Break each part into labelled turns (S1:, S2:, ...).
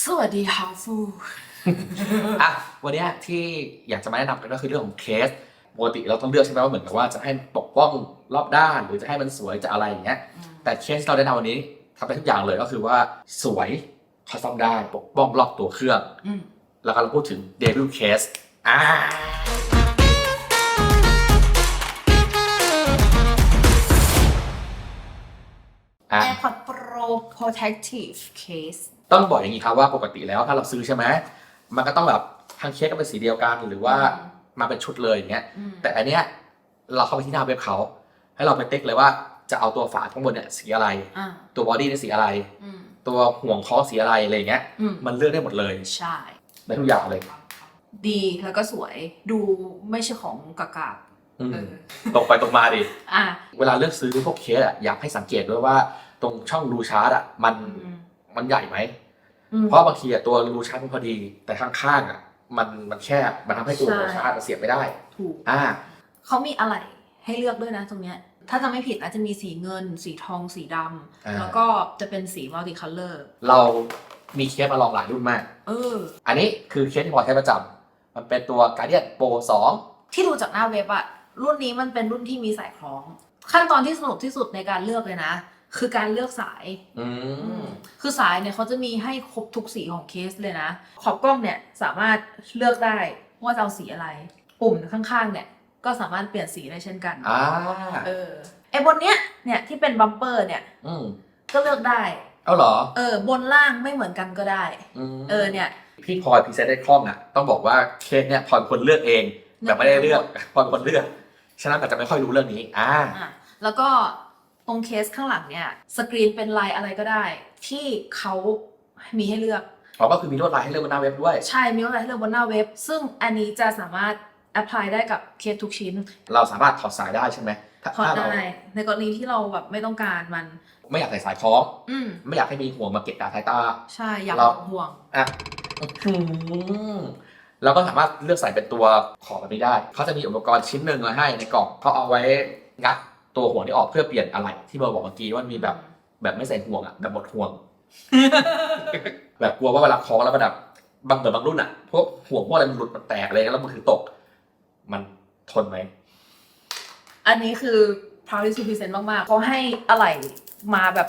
S1: สวัสดีฮาฟู
S2: อะวันเนี้ยที่อยากจะมาแนะนำกันก็คือเรื่องของเคสปกติเราต้องเลือกใช่ไหมว่าเหมือนกับว่าจะให้ปกป้องรอบด้าน หรือจะให้มันสวยจะอะไรอย่างเงี้ย แต่เคสที่เราได้นำวันนี้ทำได้ทุกอย่างเลยก็คือว่าสวยคัสตอมได้ปกป้องรอบตัวเครื่อง
S1: อืม
S2: แล้วก็เราพูดถึง Devil Case อ่าอะ
S1: AirPods Pro Protective Case
S2: ต้องบอกอย่างนี้ครับว่าปกติแล้วถ้าเราซื้อใช่ไหมมันก็ต้องแบบทั้งเคสก็เป็นสีเดียวกันหรือว่า
S1: อืม
S2: มาเป็นชุดเลยอย่างเงี้ย
S1: อืม
S2: แต่อันเนี้ยเราเข้าไปที่หน้าเว็บเขาให้เราไปติ๊กเลยว่าจะเอาตัวฝาข้างบนเนี่ยสีอะไร
S1: อ่า
S2: ตัวบอดี้เนี่ยสีอะไร
S1: อืม
S2: ตัวห่วงคอสีอะไรอะไรอย่างเงี้ย
S1: อืม
S2: มันเลือกได้หมดเลย
S1: ใช่
S2: ได้ทุกอย่างเลย
S1: ดีแล้วก็สวยดูไม่ใช่ของกากาบ
S2: อืม
S1: เออ
S2: ตรงไปตรงมาดิ
S1: อะ
S2: เวลาเลือกซื้อพวกเคสอะอยากให้สังเกตด้วยว่า ตรงช่องรูชาร์จอะมัน
S1: อืม
S2: มันใหญ่ไหม
S1: อืม
S2: เพราะบางทีอะตัวรูชาร์จมันพอดี แต่ข้างๆอะมันมันแคบมันทำให้ตัว
S1: ใช่
S2: รูชาร์จมันเสียบไม่ได้
S1: ถูก
S2: อ่า
S1: เขามีอะไรให้เลือกด้วยนะตรงเนี้ย ถ้าจะไม่ผิดอาจจะมีสีเงิน สีทองสีด
S2: อ่าำ
S1: แล้วก็จะเป็นสีมัลติคัลเลอร์
S2: เรามีเคสมาลองหลายรุ่นมาก
S1: เออ
S2: อันนี้คือเคสที่พอใช้ประจำมันเป็นตัว Guardian Pro 2
S1: ที่ดูจากหน้าเว็บอะรุ่นนี้มันเป็นรุ่นที่มีสายคล้อง ขั้นตอนที่สนุกที่สุดในการเลือกเลยนะ คือการเลือกสาย
S2: อืม
S1: คือสายเนี่ยเขาจะมีให้ครบทุกสีของเคสเลยนะ ขอบกล้องเนี่ยสามารถเลือกได้ว่าจะเอาสีอะไร ปุ่มข้างๆ เนี่ยก็สามารถเปลี่ยนสีได้เช่นกัน
S2: อ่า
S1: เออไอ้บนเนี้ยเนี่ยที่เป็นบัมเปอร์เนี่ย
S2: อืม
S1: ก็เลือกได้
S2: เอาเหรอ
S1: เออบนล่างไม่เหมือนกันก็ได้
S2: ม
S1: เออเนี่ย
S2: พี่พลอยพรีเซนต์ได้คล่องอะ ต้องบอกว่าเคสเนี่ยพลอยเป็นคนเลือกเอง แต่ไม่ได้เลือกพลอยเป็นคนเลือก ฉะนั้นอาจจะไม่ค่อยรู้เรื่องนี้ อ่า
S1: อะแล้วก็ ตรงเคสข้างหลังเนี่ยสกรีนเป็นลายอะไรก็ได้ ที่เขามีให้เลือก
S2: อ๋อก็คือมีลวดลายให้เลือกบนหน้าเว็บด้วย
S1: ใช่มีอะไรให้เลือกบนหน้าเว็บ ซึ่งอันนี้จะสามารถ apply ได้กับเคสทุกชิ้น
S2: เราสามารถถอดสายได้ใช่ไหมถ้า
S1: ถอด
S2: ถ้าเรา
S1: ได้ในกรณีที่เราแบบไม่ต้องการมัน
S2: ไม่อยากใส่สายคล้อง
S1: อืม
S2: ไม่อยากให้มีห่วงมาเกะกะสายตา
S1: ใช่อยาก
S2: เรา
S1: ห่วง
S2: อะอื้อหือเราก็สามารถเลือกใส่เป็นตัวของแบบนี้ได้ เขาจะมีอุปกรณ์ชิ้นหนึ่งมาให้ในกล่องเขาเอาไว้งัด ตัวห่วงที่ออกเพื่อเปลี่ยนอะไร ที่เบอร์บอกเมื่อกี้ว่ามีแบบแบบไม่ใส่ห่วงอะแบบหมดห่วง แบบกลัวว่าเวลาคล้องแล้วมันแบบบางเหมือนบางรุ่นอะพวกห่วงพวกอะไรมันหลุดมันแตกอะไรเงี้ยแล้วมือถือตก มันทนไหม
S1: อันนี้คือ proud to present มากๆเขาให้อะไรมาแบบ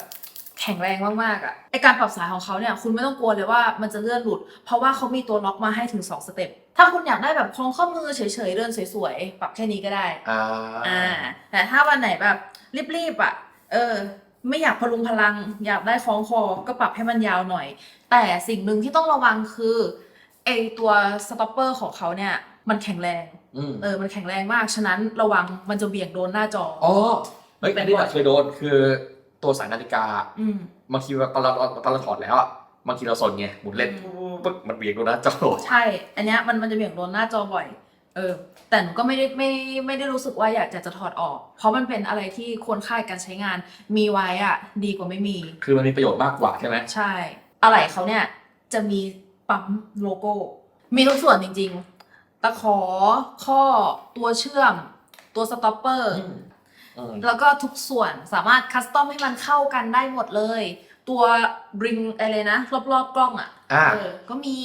S1: แข็งแรงมากๆอะไอการปรับสายของเขาเนี่ยคุณไม่ต้องกลัวเลยว่ามันจะเลื่อนหลุด เพราะว่าเขามีตัวล็อกมาให้ถึง 2 สเต็ป ถ้าคุณอยากได้แบบคล้องข้อมือเฉยๆเดินสวยๆ ปรับแค่นี้ก็ได้
S2: อ่า
S1: อ่าแต่ถ้าวันไหนแบบรีบๆอะเออไม่อยากพลุงพลัง อยากได้คล้องคอก็ปรับให้มันยาวหน่อย แต่สิ่งหนึ่งที่ต้องระวังคือไอตัวสต็อปเปอร์ของเขาเนี่ยมันแข็งแรง
S2: อืม
S1: เออมันแข็งแรงมากฉะนั้นระวังมันจะเบี่ยงโดนหน้าจอ
S2: อ๋อเฮ้ย
S1: เป็น
S2: อันนี้
S1: บ่
S2: แบ
S1: อย
S2: บเคยโดนคือ ตัวสายนาฬิกา
S1: อืม
S2: บางทีตอนเราตอนเราถอดแล้วอะบางทีเราสนไงหมุนเล่น
S1: อืม
S2: ปึ๊กมันเบี่ยงดูหน้าจอ
S1: ใช่ อันเนี้ยมันมันจะเบี่ยงโดนหน้าจอบ่อย เออ แต่หนูก็ไม่ได้ไม่ไม่ได้รู้สึกว่าอยากจะจะถอดออก เพราะมันเป็นอะไรที่ควรค่าการใช้งาน มีไว้อะดีกว่าไม่มี
S2: คือมันมีประโยชน์มากกว่าใช่ไหม
S1: ใช่ อะไรเขาเนี่ยจะมีปั๊มโลโก้ มีทุกส่วนจริง ๆ ตะขอข้อตัวเชื่อม ตัวสต็อปเปอร์
S2: อืมอืม
S1: แล้วก็ทุกส่วนสามารถคัสตอมให้มันเข้ากันได้หมดเลย ตัวริงอะไรนะ รอบๆกล้องอะ
S2: อ่า
S1: เออก็มี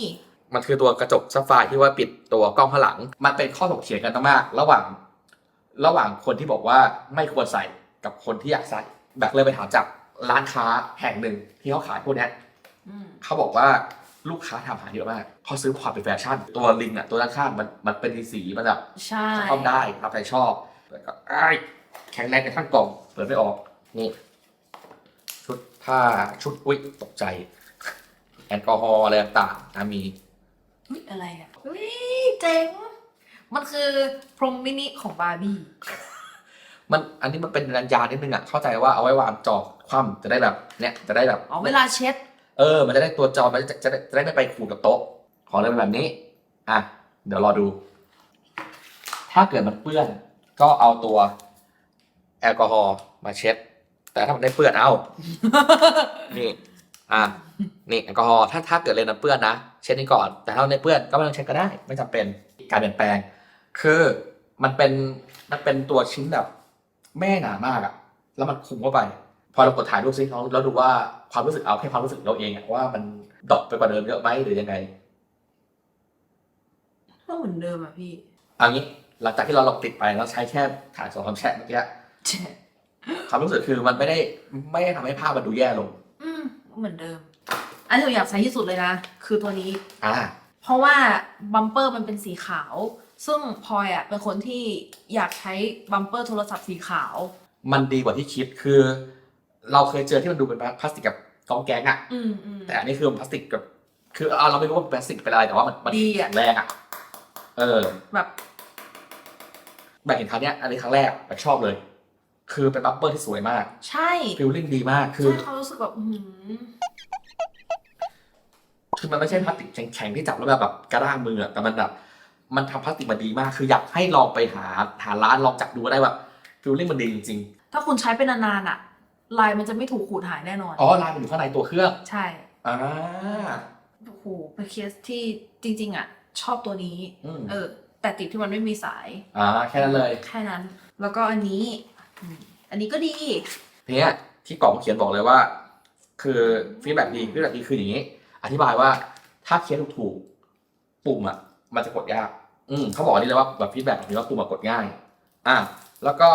S2: มันคือตัวกระจกซับไฟร์ที่ว่าปิดตัวกล้องข้างหลัง มันเป็นข้อถกเถียงกันมากๆระหว่าง ระหว่างคนที่บอกว่าไม่ควรใส่กับคนที่อยากใส่แบบเลยไปถามจากร้านค้าแห่งหนึ่งที่เขาขายพวกเนี้ย
S1: อืม
S2: เขาบอกว่าลูกค้าถามหาเยอะมากเขาซื้อความเป็นแฟชั่น ตัวลิงอะตัวด้านข้างมันมันเป็นสีมันแบบ
S1: ใช่
S2: ชอบได้รับใจชอบแล้วก็อ้าย แข็งแรงในข้างกล่อง เปิดไม่ออก นี่ ชุดผ้าชุดอุ้ยตกใจ แอลกอฮอล์อะไรต่างๆนะมี
S1: อุ๊ยอะไรอะอุ้ยเจ๋ง มันคือพรมมินิของบาร์บี้
S2: มันอันนี้มันเป็นรัญญานิดนึงอะเข้าใจว่าเอาไว้วางจอคว่ำจะได้แบบเนี่ยจะได้แบบ
S1: อ๋อ เวลาเช็ด
S2: เออ มันจะได้ตัวจอ มันจะจะได้จะได้ไม่ไปขูดกับโต๊ะ ขอเลยเป็นแบบนี้ อะ เดี๋ยวรอดู ถ้าเกิดมันเปื้อน ก็เอาตัว แอลกอฮอล์มาเช็ด แต่ถ้ามันได้เปื้อนเอานี่อะนี่แอลกอฮอล์ถ้าถ้าเกิดเลนมันเปื้อนนะเช็ดนี่ก่อน แต่ถ้ามันไม่เปื้อนก็ไม่ต้องเช็ดก็ได้ ไม่จำเป็นการเปลี่ยนแปลง คือมันเป็นมันเป็นตัวชิ้นแบบ แม่หนามากอะแล้วมันคลุมเข้าไปพพอเรากดถ่ายรูปซิน้องแล้วดูว่าความรู้สึกเอาแค่ความรู้สึกเราเองอะว่ามันดรอปไปกว่าเดิมเยอะไหมหรือยังไง
S1: ก็เหมือนเดิมอะพี่
S2: เอางี้หลังจากที่เราลองติดไปแล้วใช้แค่ถ่ายสองคำแชทเมื่อกี้ ความรู้สึกคือมันไม่ได้ไม่ได้ทำให้ภาพมันดูแย่ลง
S1: อืมเหมือนเดิม อันที่หนูอยากใช้ที่สุดเลยนะ คือตัวนี้
S2: อ่า
S1: เพราะว่าบัมเปอร์มันเป็นสีขาว ซึ่งพลอยอะเป็นคนที่อยากใช้บัมเปอร์โทรศัพท์สีขาว
S2: มันดีกว่าที่คิดคือ เราเคยเจอที่มันดูเป็นพลาสติกกับกองแกงอะ
S1: อืมอืม
S2: แต่อันนี้คือพลาสติกกับ คือเอาเราไม่รู้ว่าเป็นพลาสติกเป็นอะไรแต่ว่ามันมัน
S1: ดีอะ
S2: แข็งแรงอะเออ
S1: แบบ
S2: แบบเห็นครั้งเนี้ยอันนี้ครั้งแรกแบบชอบเลย คือเป็นบัฟเฟอร์ที่สวยมาก
S1: ใช่
S2: ฟิลลิ่งดีมากคือ
S1: ใช่เขารู้สึกแบบอืม
S2: คือมันไม่ใช่พลาสติกแข็งๆที่จับแล้วแบบแบบกระด้างมืออะแต่มันแบบมันทำพลาสติกมาดีมาก คืออยากให้ลองไปหาหาร้านลองจับดูก็ได้แบบฟิลลิ่งมันดีจริง
S1: ถ้าคุณใช้เป็นนานๆอะลายมันจะไม่ถูกขูดหายแน่นอน
S2: ๆอ๋อลายมันอยู่ข้างในตัวเครื่อง
S1: ใช่
S2: อ่า
S1: โอ้โหเป็นเคสที่จริง ๆอะชอบตัวนี้
S2: อืม
S1: เออ แต่ติดที่มันไม่มีสาย
S2: อ่าแค่นั้นเลย
S1: แค่นั้น แล้วก็อันนี้ อืมอันนี้ก็ดี
S2: ทีเนี้ยที่กล่องเขียนบอกเลยว่า คือฟีดแบ็ดีฟีดแบ็ดีคืออย่างนี้ อธิบายว่าถ้าเขียนถูกๆปุ่มอะ มันจะกดยาก อืมเขาบอกอันนี้เลยว่าแบบฟีดแบ็กนี้ว่าปุ่มอะกดง่าย อะแล้วก็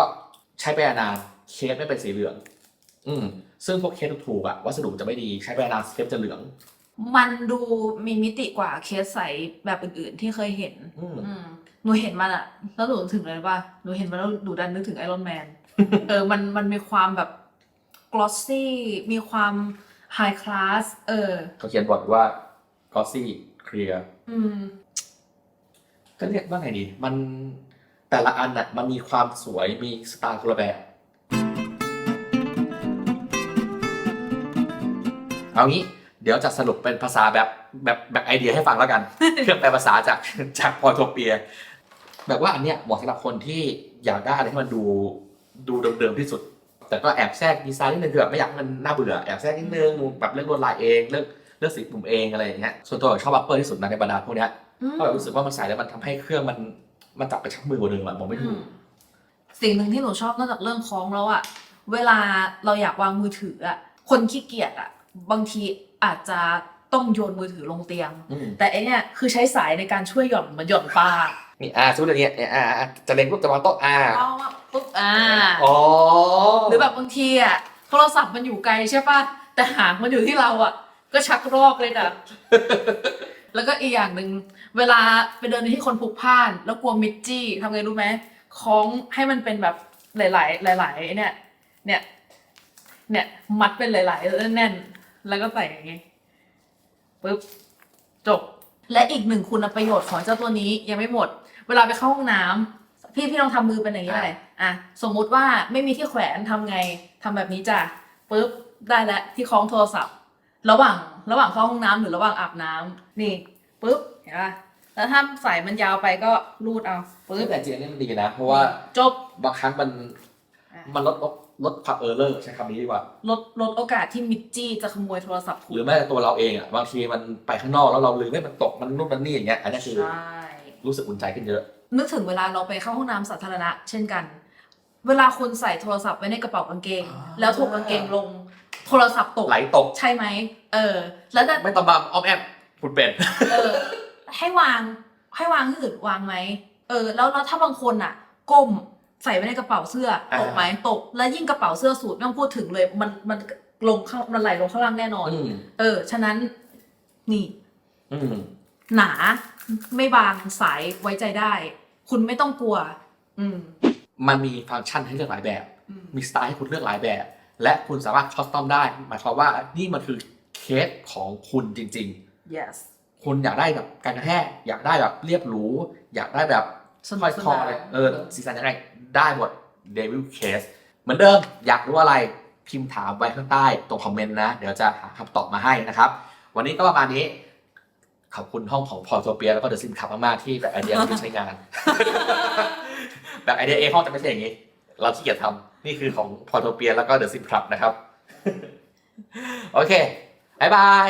S2: ใช้ไปนานเคสไม่เป็นสีเหลือง อืมซึ่งพวกเคสถูกๆอะวัสดุจะไม่ดีใช้ไปนานเคสจะเหลือง
S1: มันดูมีมิติกว่าเคสใสแบบอื่นๆที่เคยเห็น
S2: อืม
S1: อืมหนูเห็นมันอะแล้วหนูถึงเลยว่าหนูเห็นมันแล้วหนูดันนึกถึงไอรอนแมน เออมันมันมีความแบบกลอสซี่มีความไฮคลาสเออ
S2: เขาเขียนบอกว่า glossy clear
S1: อืม
S2: ก็เรียกว่าไงดี มันแต่ละอันน่ะมันมีความสวยมีสไตล์คนละแบบ เอางี้ เดี๋ยวจะสรุปเป็นภาษาแบบแบบแบบไอเดียให้ฟังแล้วกัน เครื่องแปลภาษาจากจากพอโทเปีย แบบว่าอันเนี้ยเหมาะสำหรับคนที่อยากได้อะไรที่มันดู ดูเดิมๆที่สุด แต่ก็แอบแทรกดีไซน์นิดนึงคือแบบไม่อยากให้มันน่าเบื่อแอบแทรกนิดนึงแบบเลือกลวดลายเองเลือกเลือกสีปุ่มเองอะไรอย่างเงี้ยส่วนตัวชอบบัปเปอร์ที่สุดนะในบรรดาพวกเนี้ย
S1: อืม
S2: ก็แบบรู้สึกว่ามันใส่แล้วมันทำให้เครื่องมันมันจับกระชับมือกว่าเดิมอะมองไม่ถูก
S1: สิ่งหนึ่งที่หนูชอบนอกจากเรื่องคล้องแล้วอะเวลาเราอยากวางมือถืออะคนขี้เกียจอะบางทีอาจจะต้องโยนมือถือลงเตียง
S2: อืม
S1: แต่ไอเนี่ยคือใช้สายในการช่วยหย่อนเหมือนหย่อนปลา
S2: นี่อ่าสมมติอย่างเงี้ยเนี่ยอ่าอ่าจะเล็งรูปจะวางโต๊ะอ่า
S1: เอามา ปุ๊บอ่า
S2: อ๋อ
S1: หรือแบบบางทีอะโทรศัพท์มันอยู่ไกลใช่ปะแต่หางมันอยู่ที่เราอะก็ชักรอกเลยจ้ะแล้วก็อีกอย่างหนึ่งเวลาไปเดินในที่คนพลุกพล่าน แล้วกลัวมิดจี้ทำไงรู้ไหมคล้องให้มันเป็นแบบหลาย ๆ หลาย ๆ เนี่ย เนี่ย เนี่ยมัดเป็นหลาย ๆ แน่นๆแล้วก็ใส่อย่างงี้ปึ๊บจบ และอีกหนึ่งคุณประโยชน์ของเจ้าตัวนี้ยังไม่หมด เวลาไปเข้าห้องน้ำ พี่พี่ลองทำมือเป็นอย่างนี้เลยอะสมมุติว่าไม่มีที่แขวนทำไงทำแบบนี้จ้ะปึ๊บได้แล้วที่คล้องโทรศัพท์ ระหว่างระหว่างเข้าห้องน้ำหรือระหว่างอาบน้ำนี่ปึ๊บเห็นปะแล้วถ้าสายมันยาวไปก็รูดเอาปึ๊บ
S2: แต่จริงๆอันนี้มันดีนะ เพราะว่า
S1: จบ
S2: บางครั้งมัน
S1: อะ
S2: มันลดลดลดความเออร์เลอร์ใช้คำนี้ดีกว่า
S1: ลดลดโอกาสที่มิดจี้จะขโมยโทรศัพท์คุ
S2: ห
S1: ณ
S2: รือแม้แต่ตัวเราเองอะบางทีมันไปข้างนอกแล้วเราลืมไม่มันตกมันนู่นมันนี่อย่างเงี้ยอันนี้คือ
S1: ใช่
S2: รู้สึกอุ่นใจขึ้นเยอะ
S1: นึกถึงเวลาเราไปเข้าห้องน้ำสาธารณะ เช่นกัน เวลาคุณใส่โทรศัพท์ไว้ในกระเป๋ากางเกง
S2: อ่า
S1: แล้วถูกกางเกงลง โทรศัพท์ตก
S2: ไหลตก
S1: ใช่ไหมเออ แล้วจะ
S2: ไม่ต้องมาอ้อมแอมคุณเป็น
S1: เออ ให้วางให้วางที่อื่นวางไหมเออ แล้วแล้วถ้าบางคนอะ ก้มใส่ไว้ในกระเป๋าเสื้อตกไหมตก แล้วยิ่งกระเป๋าเสื้อสูทไม่ต้องพูดถึงเลย มันมันลงข้างมันไหลลงข้างล่างแน่นอน
S2: อืม
S1: เออ ฉะนั้นนี่
S2: อืม
S1: หนาไม่บางสายไว้ใจได้ คุณไม่ต้องกลัว อืม
S2: มันมีฟังก์ชันให้เลือกหลายแบบ
S1: อืม
S2: มีสไตล์ให้คุณเลือกหลายแบบ และคุณสามารถคอสตอมได้ หมายความว่านี่มันคือเคสของคุณจริง
S1: yes
S2: ๆ คุณอยากได้แบบการกระแทกอยากได้แบบเรียบหรู อยากได้แบบ
S1: สนุก
S2: ค่อย
S1: ส
S2: คอนา
S1: น
S2: อะไรเออสีสันยังไงได้หมด Devil Case เหมือนเดิมอยากรู้อะไรพิมพ์ถามไว้ข้างใต้ตรงคอมเมนต์นะ เดี๋ยวจะหาคำตอบมาให้นะครับ วันนี้ก็ประมาณนี้ ขอบคุณห้องของพอโทเปียแล้วก็เดอะซิมคับมากๆที่แบบไอเดียไม่ได้ใช้งาน แบบไอเดียเอห้องจะไม่ใช่อย่างนี้ เราขี้เกียจทำนี่คือของพอโทเปียแล้วก็เดอะซิมคับนะครับ โอเคบ๊ายบาย